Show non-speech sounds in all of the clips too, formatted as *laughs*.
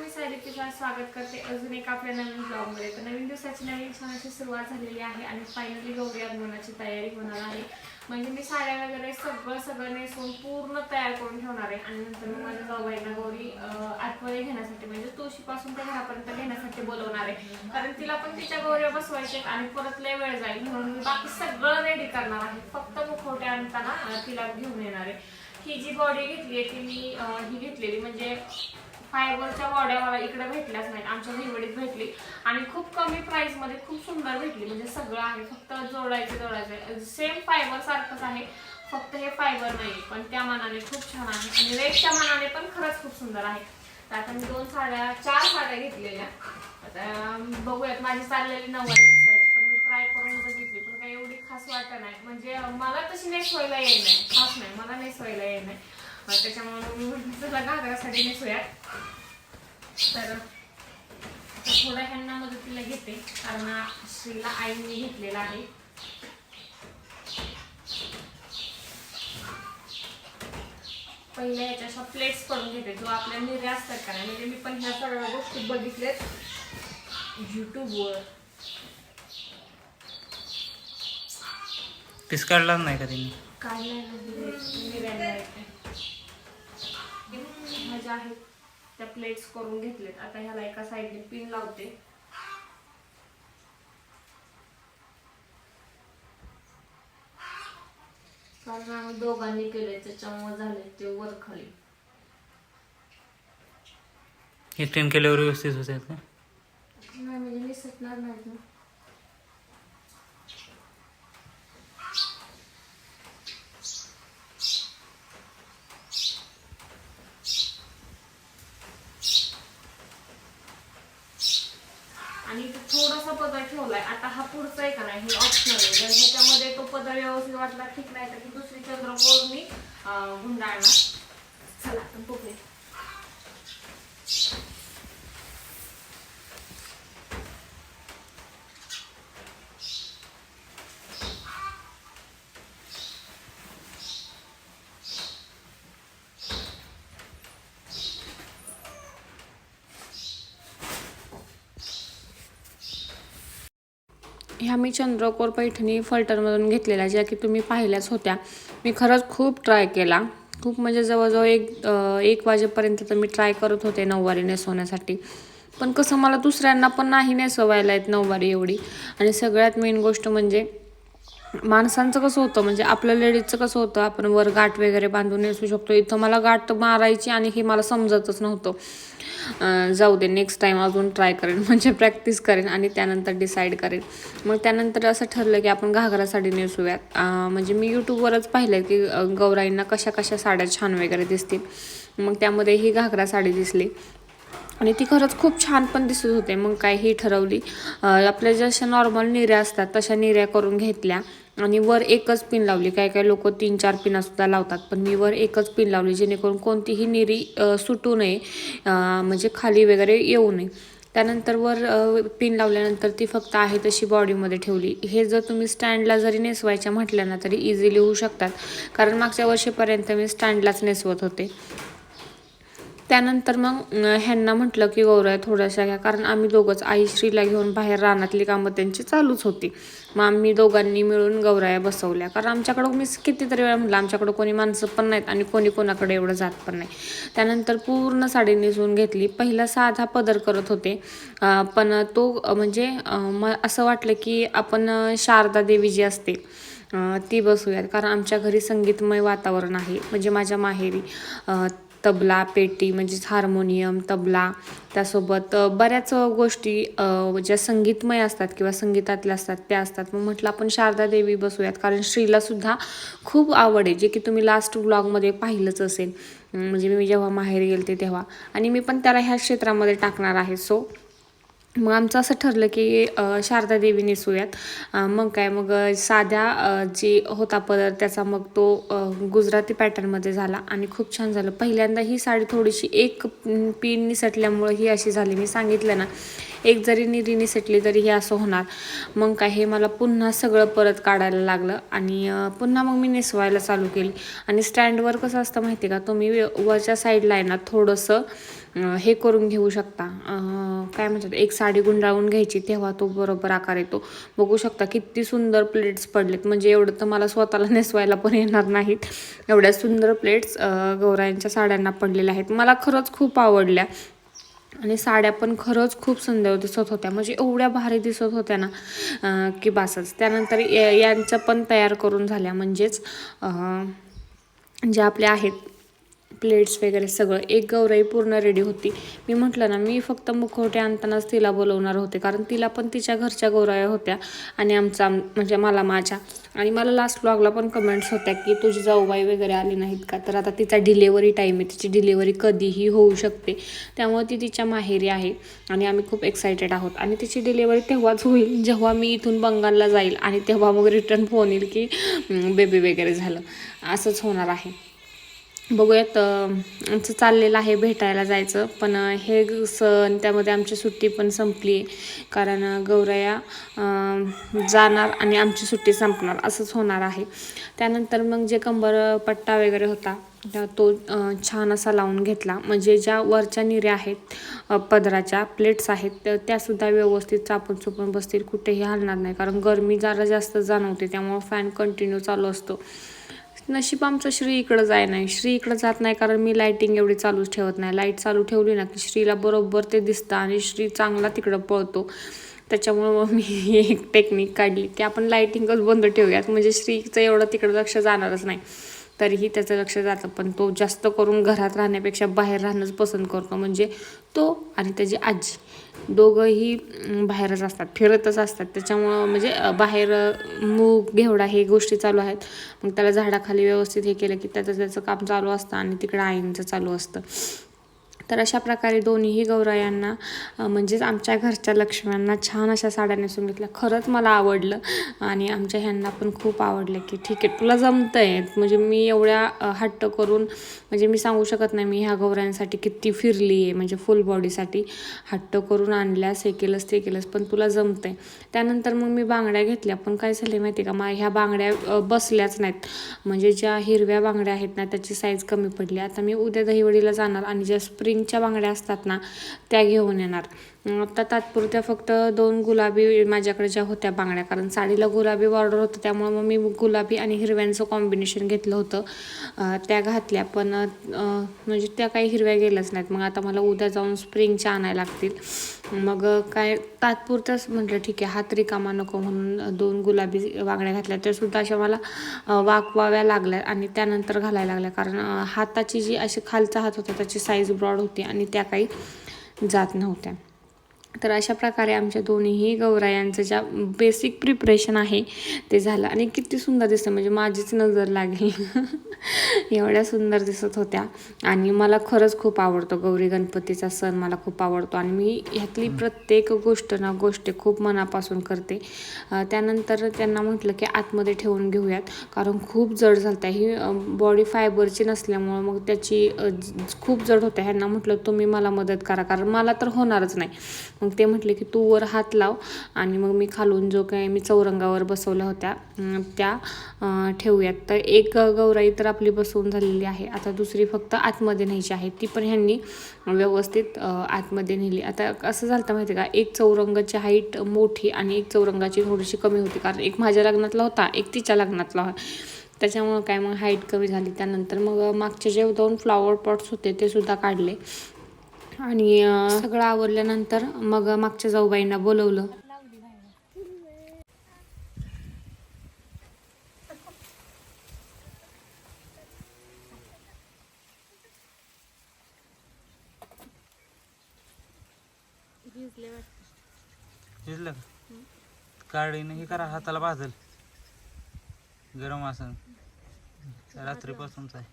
मी सायली पिसाळ स्वागत करते. अजून एक आपल्या नवीन ब्लॉगमध्ये तर नवीन दिवसाची नवीन सणाची सुरुवात झालेली आहे आणि फायनली गौरी आगमनाची तयारी होणार आहे. म्हणजे मी साड्या वगैरे सगळं सगळं नेसून पूर्ण तयार करून ठेवणार आहे. आणि नंतर मग माझ्या जाऊबाईंना गौरी आतमध्ये घेण्यासाठी म्हणजे तुळशीपासून ते घरापर्यंत घेण्यासाठी बोलवणार आहे. कारण तिला पण तिच्या गौऱ्या बसवायचे आणि परत लय वेळ जाईल. म्हणून मी बाकी सगळं रेडी करणार आहे. फक्त मुखवटे आणताना तिला घेऊन येणार आहे. ही जी बॉडी घेतली आहे ती मी ही घेतलेली. म्हणजे फायबरच्या वड्या मला इकडे भेटल्याच नाहीत. आमच्या हिवडीत भेटली. आणि खूप कमी प्राइसमध्ये खूप सुंदर भेटली. म्हणजे सगळं आहे. फक्त जोडायचे जोडायचे सेम फायबर सारखंच आहे. फक्त हे फायबर नाही पण त्या मानाने खूप छान आहे. आणि रेटच्या मानाने पण खरंच खूप सुंदर आहे. तर आता मी दोन साड्या चार साड्या घेतलेल्या. आता बघूयात. माझी चाललेली नव्वद नेसवायची पण मी ट्राय करून बघितली. पण काही एवढी खास वाटत नाही. म्हणजे मला तशी नेसवायला येई नाही. खास नाही. मला नेसवायला येई नाही. त्याच्यामुळे मी चला घागरासाठी नेसूयात तर थोडं ह्यांना मदतीला घेते कारण श्रीला आईने घेतलेला आहे. पहिल्या ह्याच्या अशा प्लेट्स करून घेते जो आपल्या निर्या असतात का नाही म्हणजे मी पण ह्या सगळ्या गोष्टी बघितल्यात. युट्यूबवर पीस काढला नाही का त्यांनी काय नाही म्हणजे ज्या आहेत त्या प्लेट्स करून घेतलेत. आता ह्याला एका साईडने पिन लावते. कारण आम्ही दोघांनी केले त्याच्यामुळे झाले ते वर खाली. हे ट्रेन केल्यावर व्यवस्थित होते का? नाही म्हणजे निसटणार नाही ना. आणि थोडासा पदर ठेवलाय. आता हा पुढचा आहे का नाही हे ऑप्शनल आहे. जर ह्याच्यामध्ये तो पदर व्यवस्थित वाटला ठीक नाही तर ती दुसरी चंद्रकोर मी गुंडाळणार. चला आपण बघूया. ह्या मी चंद्रकोर पैठणी फलटणमधून घेतलेल्या ज्या की तुम्ही पाहिल्याच होत्या. मी खरंच खूप ट्राय केला. खूप म्हणजे जवळजवळ एक एक वाजेपर्यंत तर मी ट्राय करत होते नऊवारी नेसवण्यासाठी. पण कसं मला दुसऱ्यांना पण नाही नेसवायला येत नऊवारी एवढी. आणि सगळ्यात मेन गोष्ट म्हणजे माणसांचं कसं होतं म्हणजे आपलं लेडीजचं कसं होतं आपण वर गाठ वगैरे बांधून नेसू शकतो. इथं मला गाठ मारायची आणि हे मला समजतच नव्हतं. जाऊ दे नेक्स्ट टाईम अजून ट्राय करेन. *laughs* म्हणजे प्रॅक्टिस करेन आणि त्यानंतर डिसाईड करेन. मग त्यानंतर असं ठरलं की आपण घागरा साडी नेसूयात म्हणजे मी यूट्यूबवरच पाहिलं की गौराईंना कशा कशा साड्या छान वगैरे दिसतील. मग त्यामध्ये ही घागरा साडी दिसली. आणि ती खरंच खूप छान पण दिसत होते. मग काय ही ठरवली. आपल्या जशा नॉर्मल निऱ्या असतात तशा निऱ्या करून घेतल्या. आणि वर एकच पिन लावली. काय काय लोक तीन चार पिनासुद्धा लावतात. पण मी वर एकच पिन लावली जेणेकरून कोणतीही निरी सुटू नये म्हणजे खाली वगैरे येऊ नये. त्यानंतर वर पिन लावल्यानंतर ती फक्त आहे तशी बॉडीमध्ये ठेवली. हे जर तुम्ही स्टँडला जरी नेसवायच्या म्हटल्या ना तरी इझिली होऊ शकतात. कारण मागच्या वर्षीपर्यंत मी स्टँडलाच नेसवत होते. त्यानंतर मग ह्यांना म्हटलं की गौरव थोड्याशा घ्या. कारण आम्ही दोघंच आई श्रीला घेऊन बाहेर रानातली कामं त्यांची चालूच होती. मग आम्ही दोघांनी मिळून गौराया बसवल्या. कारण आमच्याकडं मी कितीतरी वेळा म्हटलं आमच्याकडं कोणी माणसं पण नाहीत आणि कोणी कोणाकडे एवढं जात पण नाही. त्यानंतर पूर्ण साडी नेसून घेतली. पहिला साधा पदर करत होते. पण तो म्हणजे म असं वाटलं की आपण शारदा देवी जी असते ती बसूयात. कारण आमच्या घरी संगीतमय वातावरण आहे. म्हणजे माझ्या माहेरी तबला पेटी म्हणजेच हार्मोनियम तबला त्यासोबत बऱ्याच गोष्टी ज्या संगीतमय असतात किंवा संगीतातल्या असतात त्या असतात. मग म्हटलं आपण शारदा देवी बसूयात कारण श्रीला सुद्धा खूप आवड आहे जे की तुम्ही लास्ट ब्लॉगमध्ये पाहिलंच असेल. म्हणजे मी जेव्हा माहेर गेलते तेव्हा. आणि मी पण त्याला ह्या क्षेत्रामध्ये टाकणार आहे. सो मग आमचं असं ठरलं की शारदा देवी नेसूयात. मग काय मग साध्या जी होता पदर त्याचा मग तो गुजराती पॅटर्नमध्ये झाला आणि खूप छान झालं. पहिल्यांदा ही साडी थोडीशी एक पिन निसटल्यामुळं ही अशी झाली. मी सांगितलं ना एक जरी निरी निसटली तरी हे असं होणार. मग काय हे मला पुन्हा सगळं परत काढायला लागलं आणि पुन्हा मग मी नेसवायला चालू केली. आणि स्टँडवर कसं असतं माहिती आहे का तुम्ही वरच्या साईडला आहे ना थोडंसं हे करून घेऊ शकता. काय म्हणतात एक साडी गुंडाळून घ्यायची तेव्हा तो बरोबर आकार येतो. बघू शकता किती सुंदर प्लेट्स पडलेत. म्हणजे एवढं तर मला स्वतःला नेसवायला पण येणार नाहीत. एवढ्या सुंदर प्लेट्स गौरायांच्या साड्यांना पडलेल्या आहेत. मला खरंच खूप आवडल्या. आणि साड्या पण खरंच खूप सुंदर दिसत होत्या. म्हणजे एवढ्या भारी दिसत होत्या ना की बासच. त्यानंतर या- पण तयार करून झाल्या. म्हणजेच जे ज्या आपल्या आहेत प्लेट्स वगैरे सगळं. एक गौराई पूर्ण रेडी होती. मी म्हटलं ना मी फक्त मुखवटे आणतानाच तिला बोलवणार होते. कारण तिला पण तिच्या घरच्या गौराया होत्या आणि आमचा म्हणजे मला माझ्या. आणि मला लास्ट ब्लॉगला पण कमेंट्स होत्या की तुझी जाऊबाई वगैरे आली नाहीत का? तर आता तिचा डिलेवरी टाईम आहे. तिची डिलेवरी कधीही होऊ शकते. त्यामुळे ती तिच्या माहेरी आहे आणि आम्ही खूप एक्सायटेड आहोत. आणि तिची डिलेवरी तेव्हाच होईल जेव्हा मी इथून बंगालला जाईल. आणि तेव्हा मग रिटर्न फोन येईल की बेबी वगैरे झालं. असंच होणार आहे. बघूयात आमचं चाललेलं आहे भेटायला जायचं पण हे सण त्यामध्ये आमची सुट्टी पण संपली. आहे कारण अं, गौराया जाणार आणि आमची सुट्टी संपणार असंच होणार आहे. त्यानंतर मग जे कंबर पट्टा वगैरे होता त्या- तो छान असा लावून घेतला. म्हणजे ज्या वरच्या निऱ्या आहेत पदराच्या प्लेट्स आहेत त्यासुद्धा व्यवस्थित चापून चुपून बसतील कुठेही हलणार नाही. कारण गरमी जरा जास्त जाणवते त्यामुळं फॅन कंटिन्यू चालू असतो. नशीब आमचं श्री इकडं जाय नाही. श्री इकडं जात नाही कारण मी लाईटिंग एवढी चालूच ठेवत नाही. लाइट चालू ठेवली ना की श्रीला बरोबर ते दिसतं आणि श्री चांगला तिकडं पळतो. त्याच्यामुळं मग मी *laughs* एक टेक्निक काढली. की आपण लाईटिंगच बंद ठेवूयात. म्हणजे श्रीचं एवढं तिकडं लक्ष जाणारच नाही. तरीही त्याचं लक्ष जातं. पण तो जास्त करून घरात राहण्यापेक्षा बाहेर राहणंच पसंत करतो. म्हणजे तो आणि त्याची आजी. दोघंही बाहेरच असतात फिरतच असतात. त्याच्यामुळं म्हणजे बाहेर मूग घेवडा हे गोष्टी चालू आहेत. मग त्याला झाडाखाली व्यवस्थित हे केलं की त्याचं त्याचं काम चालू असतं आणि तिकडं आईंचं चालू असतं. तर अशा प्रकारे दोन्हीही गौरायांना म्हणजेच आमच्या घरच्या लक्ष्म्यांना छान अशा साड्या नेसून घेतल्या. खरंच मला आवडलं आणि आमच्या ह्यांना पण खूप आवडलं की ठीक आहे तुला जमतं आहे म्हणजे मी एवढ्या हट्ट करून म्हणजे मी सांगू शकत नाही मी ह्या गौरायांसाठी किती फिरली आहे म्हणजे फुल बॉडीसाठी हट्ट करून आणल्यास हे केलंस ते केलंस पण तुला जमतं आहे त्यानंतर मग मी बांगड्या घेतल्या. पण काय झालं माहिती आहे का? मा ह्या बांगड्या बसल्याच नाहीत. म्हणजे ज्या हिरव्या बांगड्या आहेत ना त्याची साईज कमी पडली. आता मी उद्या दहीवडीला जाणार आणि ज्या स्प्रिंग स्प्रिंगच्या बांगड्या असतात ना त्या घेऊन येणार. आता तात्पुरत्या फक्त दोन गुलाबी माझ्याकडे ज्या होत्या बांगड्या कारण साडीला गुलाबी बॉर्डर होतं त्यामुळे मग मी गुलाबी आणि हिरव्यांचं कॉम्बिनेशन घेतलं होतं. त्या घातल्या पण म्हणजे त्या काही हिरव्या गेल्याच नाहीत. मग आता मला उद्या जाऊन स्प्रिंगच्या आणायला लागतील. मग काय तात्पुरतंच म्हटलं ठीक आहे हात रिकामा नको म्हणून दोन गुलाबी बांगड्या घातल्या. त्या सुद्धा अशा मला वाकवाव्या लागल्या आणि त्यानंतर घालायला लागल्या. कारण हाताची जी अशी खालचा हात होता त्याची साईज ब्रॉड होती आणि त्या काही जात नव्हत्या. तर अशा प्रकारे आमच्या दोन्हीही गौरायांचं ज्या बेसिक प्रिपरेशन आहे ते झालं. आणि किती सुंदर दिसतं म्हणजे माझीच नजर लागेल. *laughs* एवढ्या सुंदर दिसत होत्या. आणि मला खरंच खूप आवडतो गौरी गणपतीचा सण मला खूप आवडतो. आणि मी ह्यातली प्रत्येक गोष्ट ना गोष्ट खूप मनापासून करते. त्यानंतर त्यांना म्हटलं की आतमध्ये ठेवून घेऊयात. कारण खूप जड झालं ही बॉडी फायबरची नसल्यामुळं मग त्याची खूप जड होत्या. ह्यांना म्हटलं तुम्ही मला मदत करा. कारण मला तर होणारच नाही. मग ते म्हटले की तू वर हात लाव. आणि मग मी खालून जो काय मी चौरंगावर बसवल्या होत्या त्या ठेवूयात. तर एक गौराई तर आपली बसवून झालेली आहे. आता दुसरी फक्त आतमध्ये न्यायची आहे. ती पण ह्यांनी व्यवस्थित आतमध्ये नेली. आता असं झालं माहिती आहे का? एक चौरंगाची हाईट मोठी आणि एक चौरंगाची थोडीशी कमी होती. कारण एक माझ्या लग्नातला होता एक तिच्या लग्नातला. होता त्याच्यामुळं काय मग हाईट कमी झाली. त्यानंतर मग मागचे जे दोन फ्लॉवर पॉट्स होते ते सुद्धा काढले. आणि सगळं आवरल्यानंतर मग मागच्या जाऊबाईंना बोलवलं. शिजलं हे करा हाताला भाजल. गरम असं रात्रीपासूनच आहे.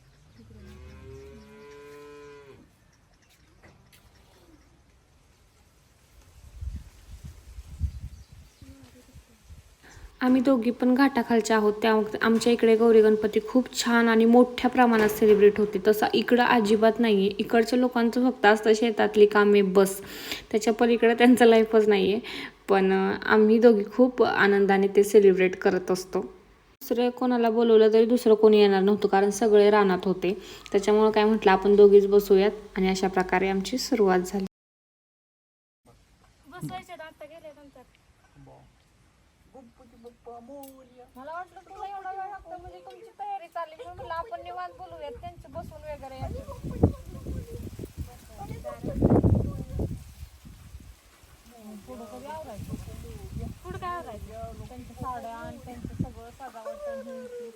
आम्ही दोघी पण घाटाखालच्या आहोत. त्या आमच्या इकडे गौरी गणपती खूप छान आणि मोठ्या प्रमाणात सेलिब्रेट होते. तसं इकडं अजिबात नाही आहे इकडच्या लोकांचं फक्त असतं शेतातली कामे बस. त्याच्या पलीकडे त्यांचं लाईफच नाही आहे पण आम्ही दोघी खूप आनंदाने ते सेलिब्रेट करत असतो. दुसरं कोणाला बोलवलं तरी दुसरं कोणी येणार नव्हतं कारण सगळे रानात होते. त्याच्यामुळं काय म्हटलं आपण दोघीच बसूयात. आणि अशा प्रकारे आमची सुरुवात झाली. मला वाटलं तुला एवढा वेळ लागतो म्हणजे तुमची तयारी चालली म्हणून म्हणलं आपण निवांत बोलूयात त्यांचं बसून वगैरे. पुढं कधी आवरायचं? पुढं काय आवरायचं? त्यांच्या साड्या आणि त्यांचं सगळं सजावट आणि हे ते.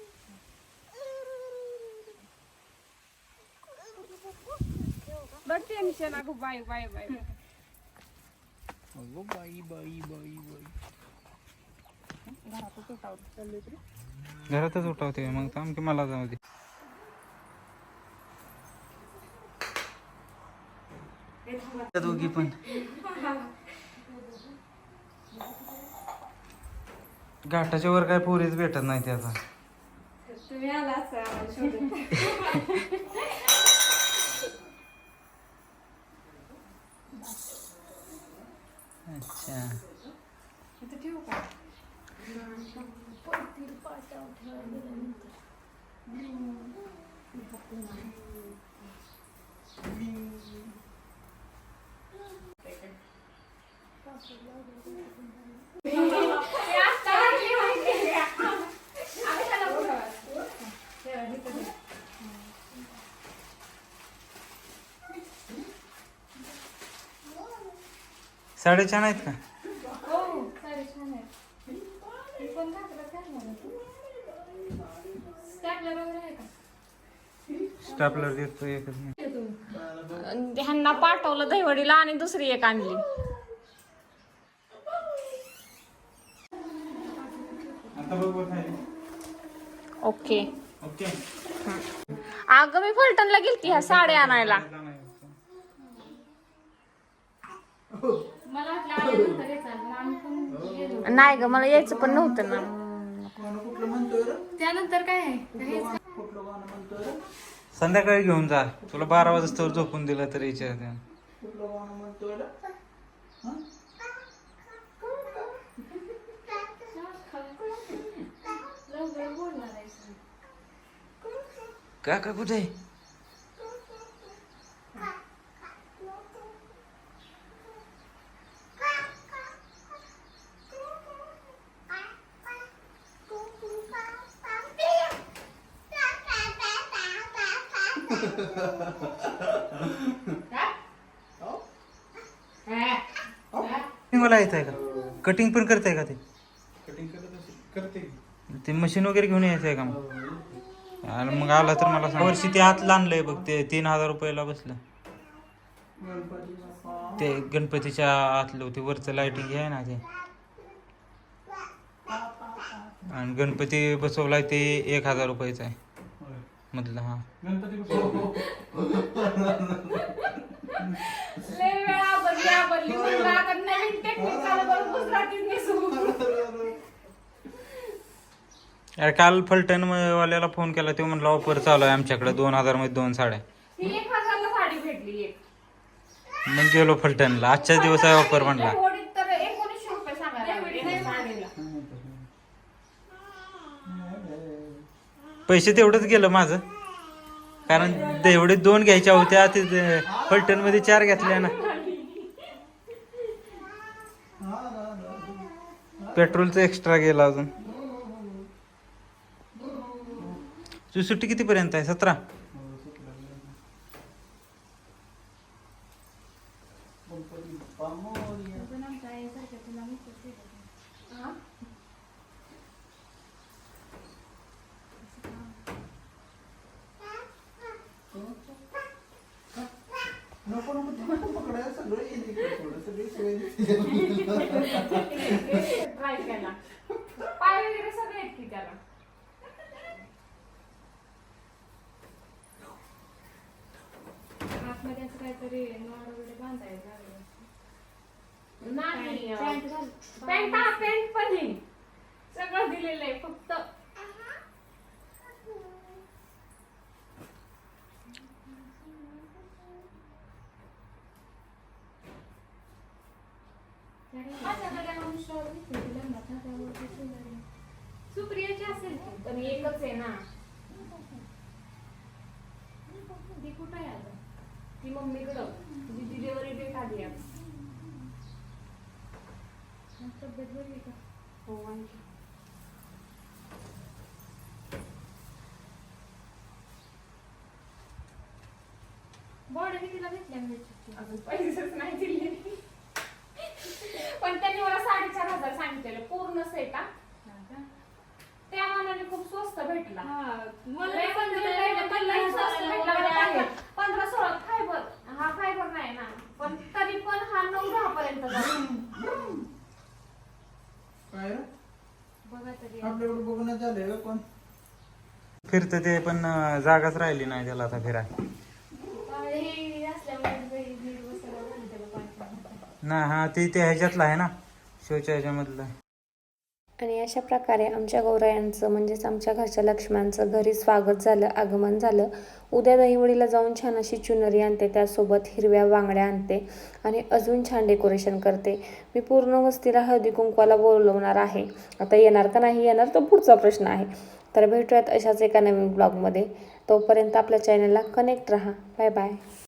बघ टेन्शन अगं बाय बाय बाय अगो बाई बाई बाई बाई. घरातच उठवते मग थांब की मला जाऊ दे. दोघी पण. घाटाच्या वर काय पोरीच भेटत नाही ते आता तुम्ही आलाच आम्हाला शोधत अच्छा. ठेवू का? साडेछान आहेत का हो साडी छान आहे मी पण घातलं घालणार आहे तू स्टॅपलर वगैरे आहे का स्टापलर देतो एकच ह्यांना पाठवलं दहीवडीला आणि दुसरी एक आणली. आता बघ ओके. ओके. अगं मी फलटणला गेलती ह्या साड्या आणायला. नाही ग मला यायचं पण नव्हतं ना. त्यानंतर काय आहे? संध्याकाळी घेऊन जा. तुला बारा वाजता झोपून दिलं तर आहे काका कुठे? मला येत आहे का? कटिंग पण करताय का ते? ते मशीन वगैरे घेऊन यायचं आहे का मग? आणि मग आला तर मला सांग. वर्षी ते हात आणलंय बघ ते तीन हजार रुपयाला बसलं. ते गणपतीच्या आतलं ते वरचं लाइटिंग आहे ना ते. आणि गणपती बसवलाय ते एक हजार रुपयाचा आहे. मधलं हा. लय वेळा आवरली आवरली म्हणलं आता नवीन टेक्निक चालू करून गुजरातीत नेसू अरे काल फलटण वाल्याला फोन केला ते म्हणलं ऑफर चालू आहे आमच्याकडे दोन हजारमध्ये दोन साड्या. ही एक हजारला साडी भेटली एक. मग गेलो फलटणला. आजच्याच दिवस आहे ऑफर म्हणला होडीत तर एकोणीसशे रुपये सांगायला लागले एका साडीला. पैसे तेवढंच गेलं माझं. कारण तेवढे दोन घ्यायच्या होत्या ते फलटणमध्ये चार घेतल्या ना. पेट्रोलचं एक्स्ट्रा गेला अजून. तुझी सुट्टी किती पर्यंत आहे? सतरा? ट्राय *laughs* केला. पाय वगैरे सगळे आहेत की त्याला? आतमध्ये असं काहीतरी नॉड वगैरे लागलं नाही पॅन्ट पॅन्ट हा पॅन्ट पण आहे सगळं दिलेलं आहे फक्त सुप्रियाची असेल की. पण एकच आहे ना. ती कुठं आहे आता ती मम्मीकडं. तिची डिलिव्हरी डेट आली तब्येत बरी आहे का? हो आणखी बॉडी कितीला घेतल्या पैसेच नाही दिले. पण त्यांनी मला साडेचार हजार सांगितलेलं पूर्ण सेट हा. त्या मानाने खूप स्वस्त भेटला मला लय पण म्हणजे लय लय पण पण लय लय स्वस्त स्वस्त भेटला वगैरे मला आहे. पंधरा- सोळा फायबर हा फायबर नाही ना पण तरी पण हा नऊ दहा पर्यंत जातो. काय रे? बघा तरी आपल्याकडे बघण्यात झालंय का पण फिरतं ते पण अं, जागाच राहिली नाही त्याला आता फिराय हे असल्यामुळे बाई नीट बसायला लागलं त्याला पाणी. ना हा ते ते आहे ना शोच्या ह्याच्यामधलं. आणि अशा प्रकारे आमच्या गौरायांचं म्हणजेच आमच्या घरच्या लक्ष्म्यांचं घरी स्वागत झालं आगमन झालं. उद्या दहीवडीला जाऊन छान अशी चुनरी आणते त्यासोबत हिरव्या बांगड्या आणते आणि अजून छान डेकोरेशन करते. मी पूर्ण वस्तीला हळदी कुंकवाला बोलवणार आहे. आता येणार का नाही येणार तो पुढचा प्रश्न आहे. तर भेटूयात अशाच एका नवीन ब्लॉगमध्ये. तोपर्यंत आपल्या चॅनलला कनेक्ट राहा. Bye bye.